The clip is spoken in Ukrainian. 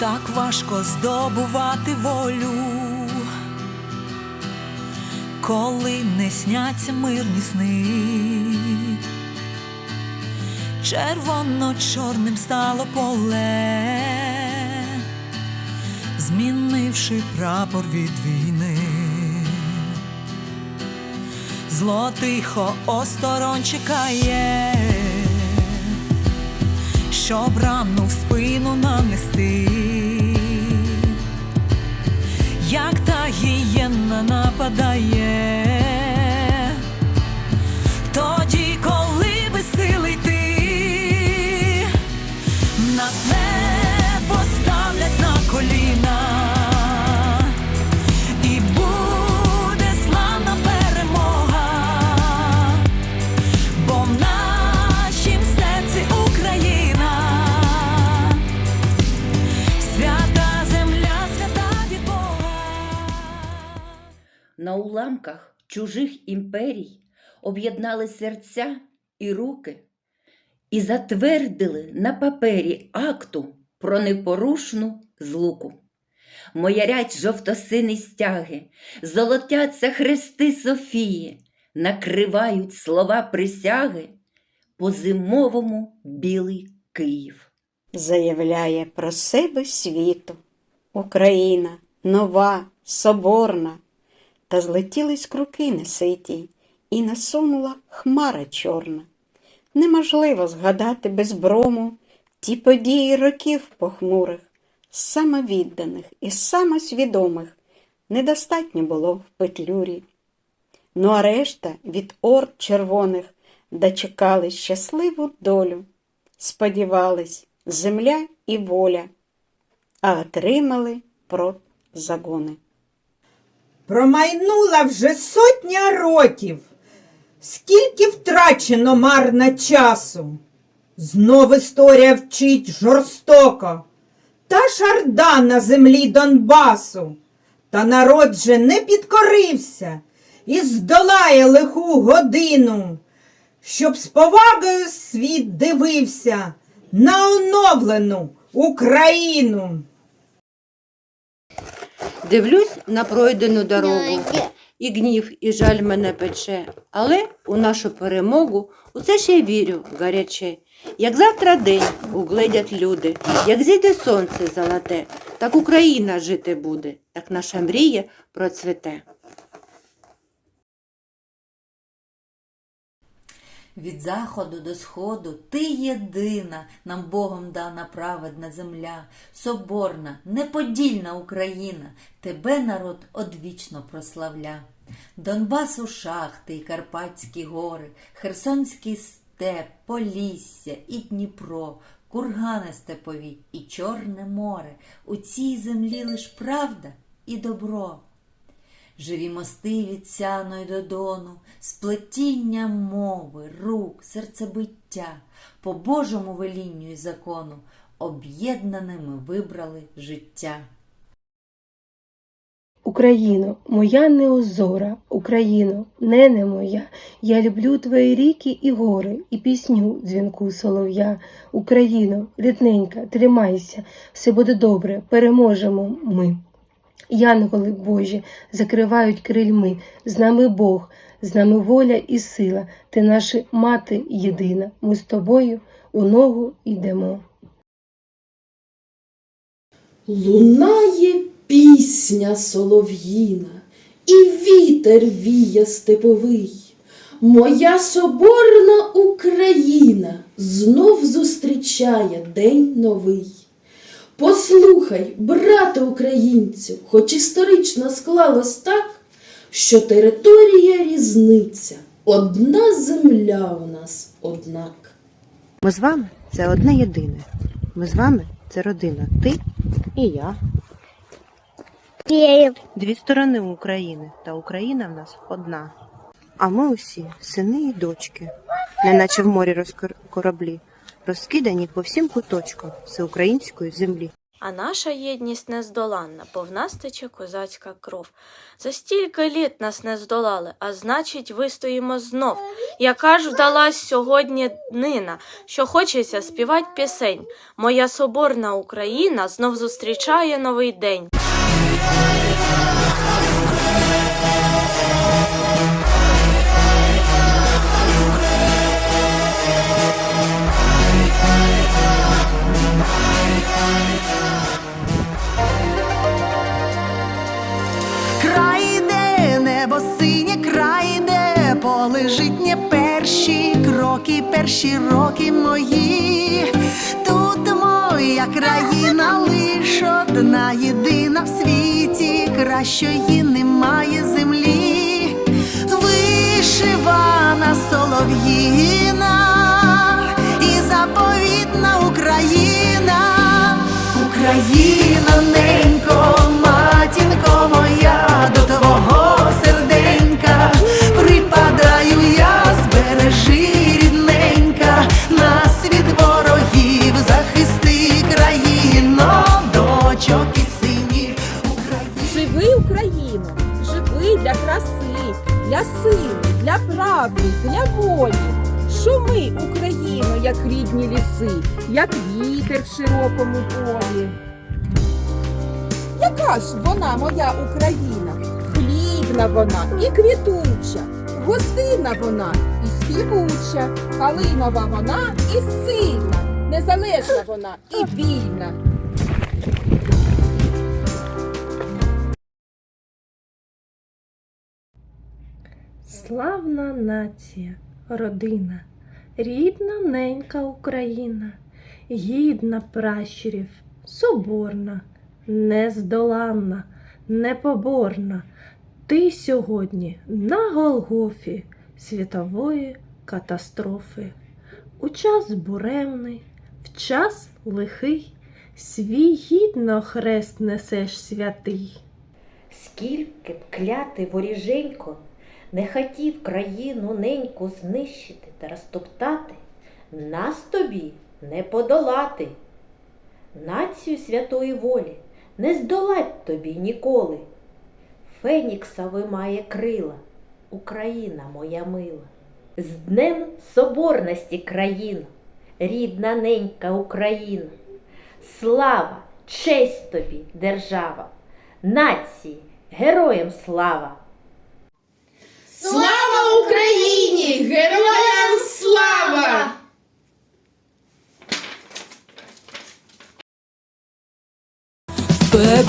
так важко здобувати волю, коли не сняться мирні сни, червоно-чорним стало поле, змінивши прапор від війни. Зло тихо осторонь чекає, щоб рану в спину нанести, гієнна На уламках чужих імперій об'єднали серця і руки і затвердили на папері акту про непорушну злуку. Моярять жовтосині стяги, золотяться хрести Софії, накривають слова присяги по зимовому білий Київ. заявляє про себе світу. Україна нова, соборна, та злетілись круки неситій, і насунула хмара чорна. Неможливо згадати без брому ті події років похмурих, самовідданих і самосвідомих недостатньо було в петлюрі. Ну а решта від орд червоних дочекали щасливу долю, сподівались земля і воля, а отримали протзагони. Промайнула вже сотня років. Скільки втрачено марно часу. Знов історія вчить жорстоко. Та ж орда на землі Донбасу. Та народ же не підкорився і здолає лиху годину, щоб з повагою світ дивився на оновлену Україну. Дивлюсь на пройдену дорогу, і гнів, і жаль мене пече, але у нашу перемогу усе це ще вірю гаряче. Як завтра день угледять люди, як зійде сонце золоте, так Україна жити буде, так наша мрія процвіте. Від заходу до сходу ти єдина, нам Богом дана праведна земля, соборна, неподільна Україна, тебе народ одвічно прославля. Донбасу шахти і Карпатські гори, Херсонський степ, Полісся і Дніпро, кургани степові і Чорне море. У цій землі лиш правда і добро. Живі мости від Сяну й до Дону, сплетіння мови, рук, серцебиття, по Божому велінню й закону, об'єднаними вибрали життя. Україно, моя неозора, Україно, нене моя, я люблю твої ріки і гори, і пісню дзвінку солов'я. Україно, рідненька, тримайся, все буде добре, переможемо ми. Янголи Божі закривають крильми, з нами Бог, з нами воля і сила, ти наша мати єдина, ми з тобою у ногу йдемо. Лунає пісня солов'їна, і вітер віє степовий. Моя соборна Україна знов зустрічає день новий. Послухай, брате українцю, хоч історично склалось так, що територія різниця, одна земля у нас однак. Ми з вами це одне єдине. Ми з вами це родина. Ти і я. Дві сторони України, та Україна в нас одна. А ми усі сини і дочки, неначе в морі розкор- кораблі, розкидані по всім куточкам всеукраїнської землі. А наша єдність нездоланна, повнастича козацька кров. За стільки літ нас не здолали, а значить, вистоїмо знов. Яка ж вдалась сьогодні днина, що хочеться співать пісень. Моя соборна Україна знов зустрічає новий день. Перші кроки, перші роки мої. Тут моя країна лиш одна єдина в світі, кращої немає землі. Вишивана солов'їна і заповітна Україна, Україна, сили, для правди, для волі. Шуми, Україно, як рідні ліси, як вітер в широкому полі. Яка ж вона, моя Україна? Хлібна вона і квітуча, гостинна вона і співуча, калинова вона і сильна, незалежна вона і вільна. Славна нація, родина, рідна ненька Україна, гідна пращурів, соборна, нездоланна, непоборна. Ти сьогодні на Голгофі світової катастрофи. У час буремний, в час лихий, свій гідно хрест несеш святий. Скільки б клятий воріженько не хотів країну неньку знищити та розтоптати, нас тобі не подолати. Націю святої волі не здолать тобі ніколи. Феніксові має крила, Україна моя мила. З Днем Соборності країна, рідна ненька Україна. Слава, честь тобі, держава, нації, героям слава! Слава Україні! Героям слава! Все